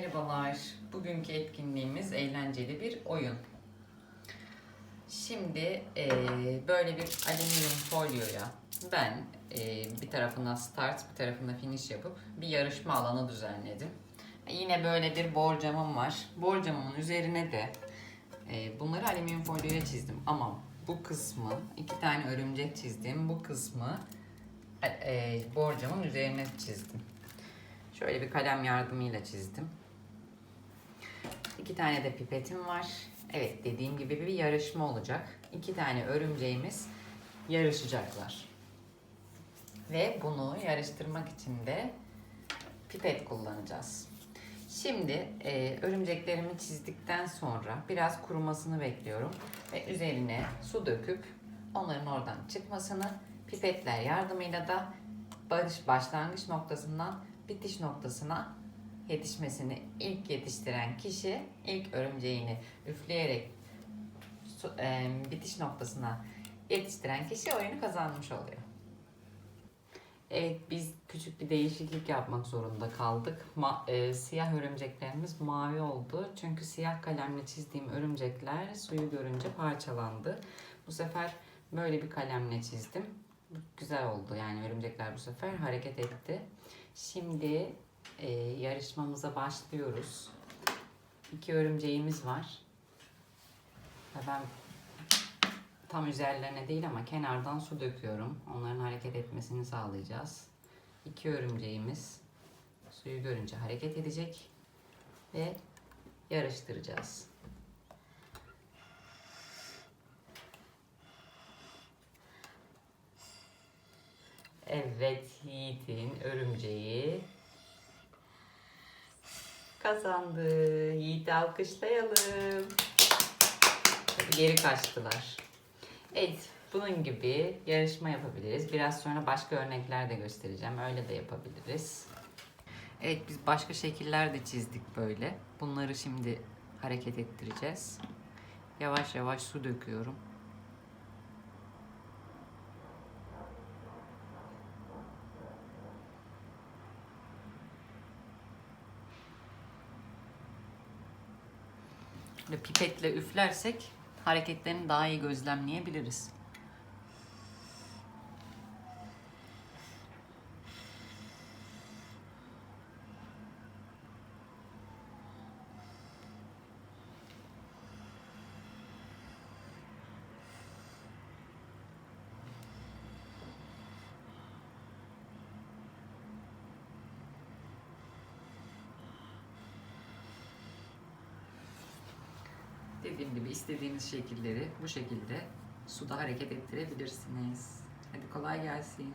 Merhabalar. Bugünkü etkinliğimiz eğlenceli bir oyun. Şimdi eee, böyle bir alüminyum folyoya ben eee, bir tarafına start bir tarafına finish yapıp bir yarışma alanı düzenledim. Yine böyle bir borcamım var. Borcamın üzerine de eee, bunları alüminyum folyoya çizdim ama bu kısmı iki tane örümcek çizdim. Bu kısmı eee, borcamın üzerine çizdim. Şöyle bir kalem yardımıyla çizdim. İki tane de pipetim var. Evet dediğim gibi bir yarışma olacak. İki tane örümceğimiz yarışacaklar. Ve bunu yarıştırmak için de pipet kullanacağız. Şimdi e, örümceklerimi çizdikten sonra biraz kurumasını bekliyorum. Ve üzerine su döküp onların oradan çıkmasını pipetler yardımıyla da barış başlangıç noktasından bitiş noktasına yetişmesini ilk yetiştiren kişi ilk örümceğini üfleyerek e, bitiş noktasına yetiştiren kişi oyunu kazanmış oluyor. Evet biz küçük bir değişiklik yapmak zorunda kaldık. Ma- e, siyah örümceklerimiz mavi oldu. Çünkü siyah kalemle çizdiğim örümcekler suyu görünce parçalandı. Bu sefer böyle bir kalemle çizdim. Güzel oldu yani örümcekler bu sefer hareket etti. Şimdi e, yarışmamıza başlıyoruz. İki örümceğimiz var. Ben tam üzerlerine değil ama kenardan su döküyorum. Onların hareket etmesini sağlayacağız. İki örümceğimiz suyu görünce hareket edecek ve yarıştıracağız. Evet Yiğit'in örümceği kazandı. Yiğit'i alkışlayalım. Geri kaçtılar. Evet, bunun gibi yarışma yapabiliriz. Biraz sonra başka örnekler de göstereceğim. Öyle de yapabiliriz. Evet, biz başka şekiller de çizdik böyle. Bunları şimdi hareket ettireceğiz. Yavaş yavaş su döküyorum. Böyle pipetle üflersek hareketlerini daha iyi gözlemleyebiliriz. Dediğim gibi istediğiniz şekilleri bu şekilde suda hareket ettirebilirsiniz. Hadi kolay gelsin.